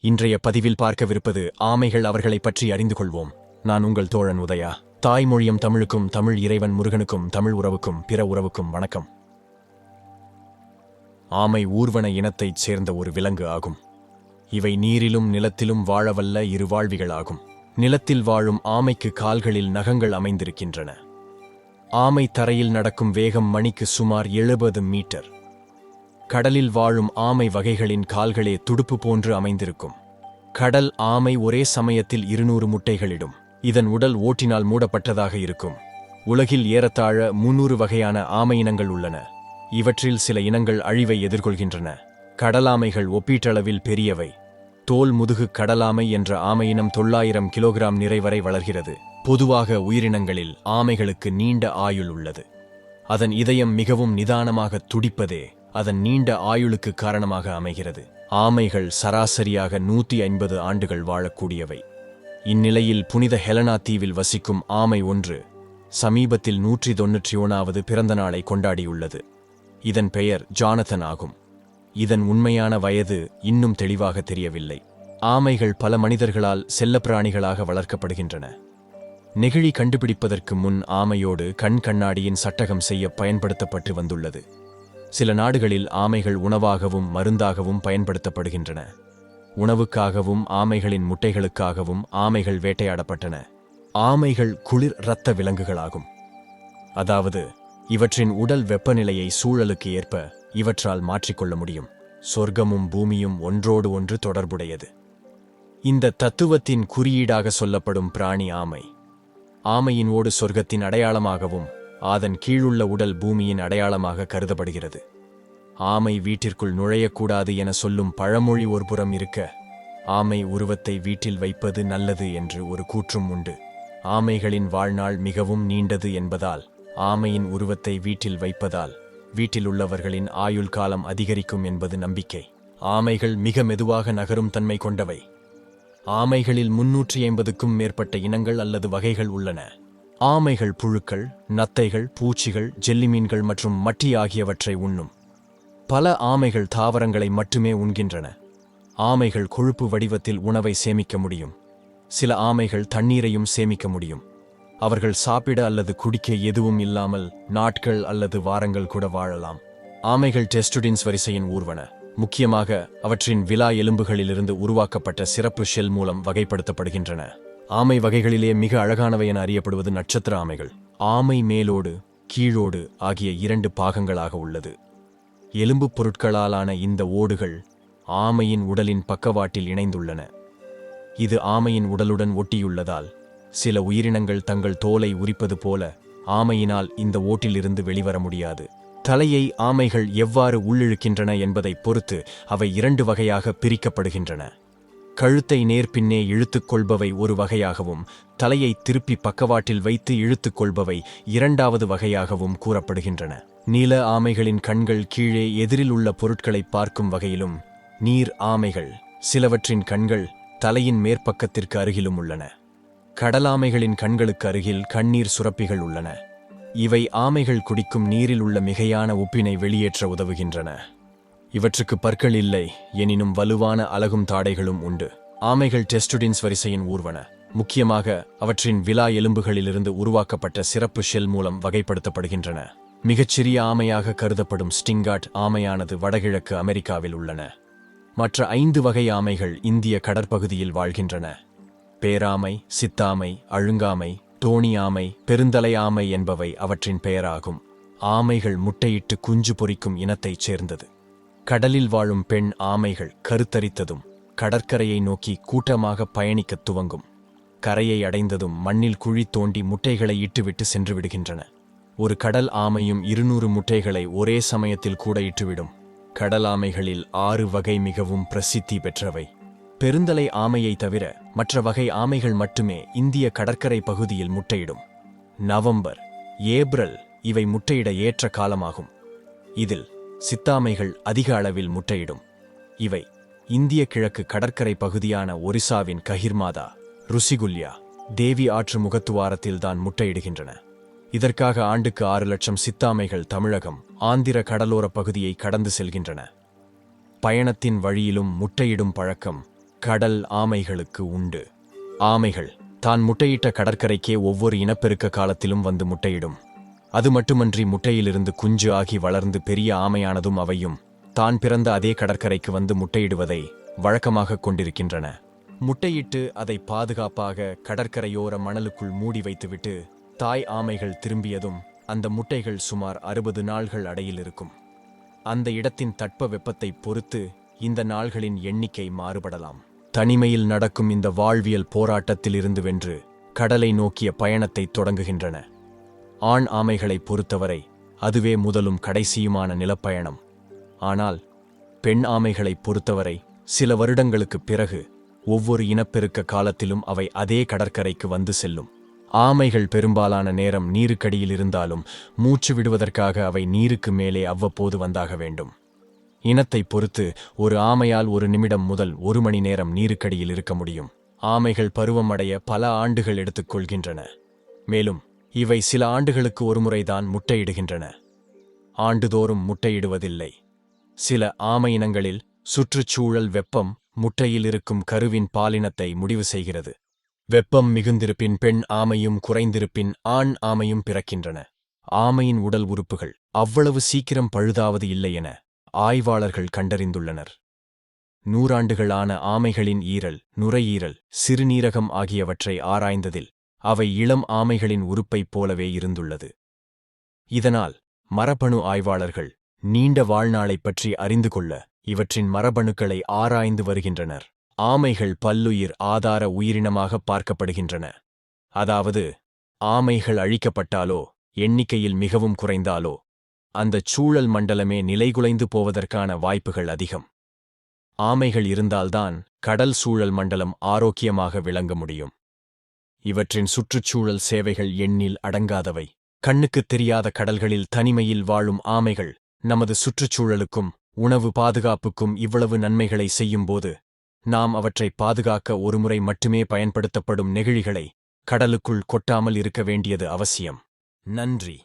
இன்றைய பதிவில் பார்க்கவிருப்பது ஆமைகள் அவர்களைப் பற்றி அறிந்து கொள்வோம். நான் உங்கள் தோழன் உதயா. தாய்மொழியம் தமிழுக்கும் தமிழ் இறைவன் முருகனுக்கும் தமிழ் உறவுக்கும் பிற உறவுக்கும் வணக்கம். ஆமை ஊர்வன இனத்தைச் சேர்ந்த ஒரு விலங்கு ஆகும். இவை நீரிலும் நிலத்திலும் வாழவல்ல இரு வாழ்விகள் ஆகும் நிலத்தில் வாழும் ஆமைக்கு கால்களில் நகங்கள் அமைந்திருக்கின்றன. ஆமை தரையில் நடக்கும் வேகம் மணிக்கு சுமார் எழுபது மீட்டர். கடலில் வாழும் ஆமை வகைகளின் கால்களே துடுப்பு போன்று அமைந்திருக்கும். கடல் ஆமை ஒரே சமயத்தில் இருநூறு முட்டைகளிடும். இதன் உடல் ஓட்டினால் மூடப்பட்டதாக இருக்கும். உலகில் ஏறத்தாழ முன்னூறு வகையான ஆமை இனங்கள் உள்ளன. இவற்றில் சில இனங்கள் அழிவை எதிர்கொள்கின்றன. கடலாமைகள் ஒப்பீட்டளவில் பெரியவை. தோல் முதுகு கடலாமை என்ற ஆமை இனம் தொள்ளாயிரம் கிலோகிராம் நிறை வரை வளர்கிறது. பொதுவாக உயிரினங்களில் ஆமைகளுக்கு நீண்ட ஆயுள் உள்ளது. அதன் இதயம் மிகவும் நிதானமாக துடிப்பதே அதன் நீண்ட ஆயுளுக்கு காரணமாக அமைகிறது. ஆமைகள் சராசரியாக நூத்தி ஐம்பது ஆண்டுகள் வாழக்கூடியவை. இந்நிலையில் புனித ஹெலனா தீவில் வசிக்கும் ஆமை ஒன்று சமீபத்தில் நூற்றி தொன்னூற்றி ஒன்றாவது பிறந்த நாளை கொண்டாடியுள்ளது. இதன் பெயர் ஜானதன் ஆகும். இதன் உண்மையான வயது இன்னும் தெளிவாக தெரியவில்லை. ஆமைகள் பல மனிதர்களால் செல்லப்பிராணிகளாக வளர்க்கப்படுகின்றன. நெகிழி கண்டுபிடிப்பதற்கு முன் ஆமையோடு கண் கண்ணாடியின் சட்டகம் செய்ய பயன்படுத்தப்பட்டு வந்துள்ளது. சில நாடுகளில் ஆமைகள் உணவாகவும் மருந்தாகவும் பயன்படுத்தப்படுகின்றன. உணவுக்காகவும் ஆமைகளின் முட்டைகளுக்காகவும் ஆமைகள் வேட்டையாடப்பட்டன. ஆமைகள் குளிர் இரத்த விலங்குகளாகும். அதாவது இவற்றின் உடல் வெப்பநிலையை சூழலுக்கு ஏற்ப இவற்றால் மாற்றிக்கொள்ள முடியும். சொர்க்கமும் பூமியும் ஒன்றோடு ஒன்று தொடர்புடையது. இந்த தத்துவத்தின் குறியீடாக சொல்லப்படும் பிராணி ஆமை. ஆமையின் ஓடு சொர்க்கத்தின் அடையாளமாகவும் அதன் கீழுள்ள உடல் பூமியின் அடையாளமாக கருதப்படுகிறது. ஆமை வீட்டிற்குள் நுழையக்கூடாது என சொல்லும் பழமொழி ஒருபுறம் இருக்க ஆமை உருவத்தை வீட்டில் வைப்பது நல்லது என்று ஒரு கூற்றும் உண்டு. ஆமைகளின் வாழ்நாள் மிகவும் நீண்டது என்பதால் ஆமையின் உருவத்தை வீட்டில் வைப்பதால் வீட்டில் உள்ளவர்களின் ஆயுள் காலம் அதிகரிக்கும் என்பது நம்பிக்கை. ஆமைகள் மிக மெதுவாக நகரும் தன்மை கொண்டவை. ஆமைகளில் முன்னூற்றி ஐம்பதுக்கும் மேற்பட்ட இனங்கள் அல்லது வகைகள் உள்ளன. ஆமைகள் புழுக்கள் நத்தைகள் பூச்சிகள் ஜெல்லிமீன்கள் மற்றும் மட்டி ஆகியவற்றை உண்ணும். பல ஆமைகள் தாவரங்களை மட்டுமே உண்கின்றன. ஆமைகள் கொழுப்பு வடிவத்தில் உணவை சேமிக்க முடியும். சில ஆமைகள் தண்ணீரையும் சேமிக்க முடியும். அவர்கள் சாப்பிட அல்லது குடிக்க எதுவும் இல்லாமல் நாட்கள் அல்லது வாரங்கள் கூட வாழலாம். ஆமைகள் டெஸ்டுடின்ஸ் வரிசையின் ஊர்வன. முக்கியமாக அவற்றின் விலா எலும்புகளிலிருந்து உருவாக்கப்பட்ட சிறப்பு ஷெல் மூலம் வகைப்படுத்தப்படுகின்றன. ஆமை வகைகளிலே மிக அழகானவை என அறியப்படுவது நட்சத்திர ஆமைகள். ஆமை மேலோடு கீழோடு ஆகிய இரண்டு பாகங்களாக உள்ளது. எலும்புப் பொருட்களாலான இந்த ஓடுகள் ஆமையின் உடலின் பக்கவாட்டில் இணைந்துள்ளன. இது ஆமையின் உடலுடன் ஒட்டியுள்ளதால் சில உயிரினங்கள் தங்கள் தோலை உரிப்பது போல ஆமையினால் இந்த ஓட்டிலிருந்து வெளிவர முடியாது. தலையை ஆமைகள் எவ்வாறு உள்ளிழுக்கின்றன என்பதைப் பொறுத்து அவை இரண்டு வகையாக பிரிக்கப்படுகின்றன. கழுத்தை நேர்பின்னே இழுத்துக்கொள்பவை ஒரு வகையாகவும் தலையை திருப்பி பக்கவாட்டில் வைத்து இழுத்துக்கொள்பவை இரண்டாவது வகையாகவும் கூறப்படுகின்றன. நீல ஆமைகளின் கண்கள் கீழே எதிரில் உள்ள பொருட்களை பார்க்கும் வகையிலும் நீர் ஆமைகள் சிலவற்றின் கண்கள் தலையின் மேற்பக்கத்திற்கு அருகிலும் உள்ளன. கடலாமைகளின் கண்களுக்கு அருகில் கண்ணீர் சுரப்பிகள் உள்ளன. இவை ஆமைகள் குடிக்கும் நீரில் உள்ள மிகையான உப்பினை வெளியேற்ற உதவுகின்றன. இவற்றுக்கு பற்கள் இல்லை எனினும் வலுவான அலகும் தாடைகளும் உண்டு. ஆமைகள் டெஸ்டுடின்ஸ் வரிசையின் ஊர்வன. முக்கியமாக அவற்றின் விலா எலும்புகளிலிருந்து உருவாக்கப்பட்ட சிறப்பு ஷெல் மூலம் வகைப்படுத்தப்படுகின்றன. மிகச்சிறிய ஆமையாக கருதப்படும் ஸ்டிங்காட் ஆமையானது வடகிழக்கு அமெரிக்காவில் உள்ளன. மற்ற ஐந்து வகை ஆமைகள் இந்திய கடற்பகுதியில் வாழ்கின்றன. பேராமை சித்தாமை அழுங்காமை தோணி ஆமை பெருந்தலை ஆமை என்பவை அவற்றின் பெயராகும். ஆமைகள் முட்டையிட்டு குஞ்சு பொரிக்கும் இனத்தைச் சேர்ந்தது. கடலில் வாழும் பெண் ஆமைகள் கருத்தரித்ததும் கடற்கரையை நோக்கி கூட்டமாக பயணிக்கத் துவங்கும். கரையை அடைந்ததும் மண்ணில் குழி தோண்டி முட்டைகளை இட்டுவிட்டு சென்று விடுகின்றன. ஒரு கடல் ஆமையும் இருநூறு முட்டைகளை ஒரே சமயத்தில் கூட இட்டுவிடும். கடல் ஆமைகளில் ஆறு வகை மிகவும் பிரசித்தி பெற்றவை. பெருந்தலை ஆமையை தவிர மற்ற வகை ஆமைகள் மட்டுமே இந்திய கடற்கரை பகுதியில் முட்டையிடும். நவம்பர் ஏப்ரல் இவை முட்டையிட ஏற்ற காலமாகும். இதில் சித்தாமைகள் அதிக அளவில் முட்டையிடும். இவை இந்திய கிழக்கு கடற்கரை பகுதியான ஒரிசாவின் கஹிர்மாதா ருசிகுல்யா தேவி ஆற்று முகத்துவாரத்தில்தான் முட்டையிடுகின்றன. இதற்காக ஆண்டுக்கு ஆறு லட்சம் சித்தாமைகள் தமிழகம் ஆந்திர கடலோர பகுதியை கடந்து செல்கின்றன. பயணத்தின் வழியிலும் முட்டையிடும் பழக்கம் கடல் ஆமைகளுக்கு உண்டு. ஆமைகள் தான் முட்டையிட்ட கடற்கரைக்கே ஒவ்வொரு இனப்பெருக்க காலத்திலும் வந்து முட்டையிடும். அது மட்டுமன்றி முட்டையிலிருந்து குஞ்சு ஆகி வளர்ந்து பெரிய ஆமையானதும் அவையும் தான் பிறந்த அதே கடற்கரைக்கு வந்து முட்டையிடுவதை வழக்கமாக கொண்டிருக்கின்றன. முட்டையிட்டு அதை பாதுகாப்பாக கடற்கரையோர மணலுக்குள் மூடி வைத்துவிட்டு தாய் ஆமைகள் திரும்பியதும் அந்த முட்டைகள் சுமார் அறுபது நாள்கள் அடையில் இருக்கும். அந்த இடத்தின் தட்ப வெப்பத்தை பொறுத்து இந்த நாள்களின் எண்ணிக்கை மாறுபடலாம். தனிமையில் நடக்கும் இந்த வாழ்வியல் போராட்டத்தில் இருந்து வென்று கடலை நோக்கிய பயணத்தை தொடங்குகின்றன. ஆண் ஆமைகளை பொறுத்தவரை அதுவே முதலும் கடைசியுமான நிலப்பயணம். ஆனால் பெண் ஆமைகளை பொறுத்தவரை சில வருடங்களுக்குப் பிறகு ஒவ்வொரு இனப்பெருக்க காலத்திலும் அவை அதே கடற்கரைக்கு வந்து செல்லும். ஆமைகள் பெரும்பாலான நேரம் நீருக்கடியில் இருந்தாலும் மூச்சு விடுவதற்காக அவை நீருக்கு மேலே அவ்வப்போது வந்தாக வேண்டும். இனத்தை பொறுத்து ஒரு ஆமையால் ஒரு நிமிடம் முதல் ஒரு மணி நேரம் நீருக்கடியில் இருக்க முடியும். ஆமைகள் பருவம் அடைய பல ஆண்டுகள் எடுத்துக்கொள்கின்றன மேலும் இவை சில ஆண்டுகளுக்கு ஒருமுறைதான் முட்டையிடுகின்றன. ஆண்டுதோறும் முட்டையிடுவதில்லை. சில ஆமை இனங்களில் சுற்றுச்சூழல் வெப்பம் முட்டையில் இருக்கும் கருவின் பாலினத்தை முடிவு செய்கிறது. வெப்பம் மிகுந்திருப்பின் பெண் ஆமையும் குறைந்திருப்பின் ஆண் ஆமையும் பிறக்கின்றன. ஆமையின் உடல் உறுப்புகள் அவ்வளவு சீக்கிரம் பழுதாவது இல்லை என ஆய்வாளர்கள் கண்டறிந்துள்ளனர். நூறாண்டுகளான ஆமைகளின் ஈரல் நுரையீரல் சிறுநீரகம் ஆகியவற்றை ஆராய்ந்ததில் அவை இளம் ஆமைகளின் உறுப்பைப் போலவே இருந்துள்ளது. இதனால் மரபணு ஆய்வாளர்கள் நீண்ட வாழ்நாளைப் பற்றி அறிந்து கொள்ள இவற்றின் மரபணுக்களை ஆராய்ந்து வருகின்றனர். ஆமைகள் பல்லுயிர் ஆதார உயிரினமாக பார்க்கப்படுகின்றன. அதாவது ஆமைகள் அழிக்கப்பட்டாலோ எண்ணிக்கையில் மிகவும் குறைந்தாலோ அந்தச் சூழல் மண்டலமே நிலைகுலைந்து போவதற்கான வாய்ப்புகள் அதிகம். ஆமைகள் இருந்தால்தான் கடல் சூழல் மண்டலம் ஆரோக்கியமாக விளங்க முடியும். இவற்றின் சுற்றுச்சூழல் சேவைகள் எண்ணில் அடங்காதவை. கண்ணுக்குத் தெரியாத கடல்களில் தனிமையில் வாழும் ஆமைகள் நமது சுற்றுச்சூழலுக்கும் உணவு பாதுகாப்புக்கும் இவ்வளவு நன்மைகளை செய்யும்போது நாம் அவற்றை பாதுகாக்க ஒருமுறை மட்டுமே பயன்படுத்தப்படும் நெகிழிகளை கடலுக்குள் கொட்டாமல் இருக்க வேண்டியது அவசியம். நன்றி.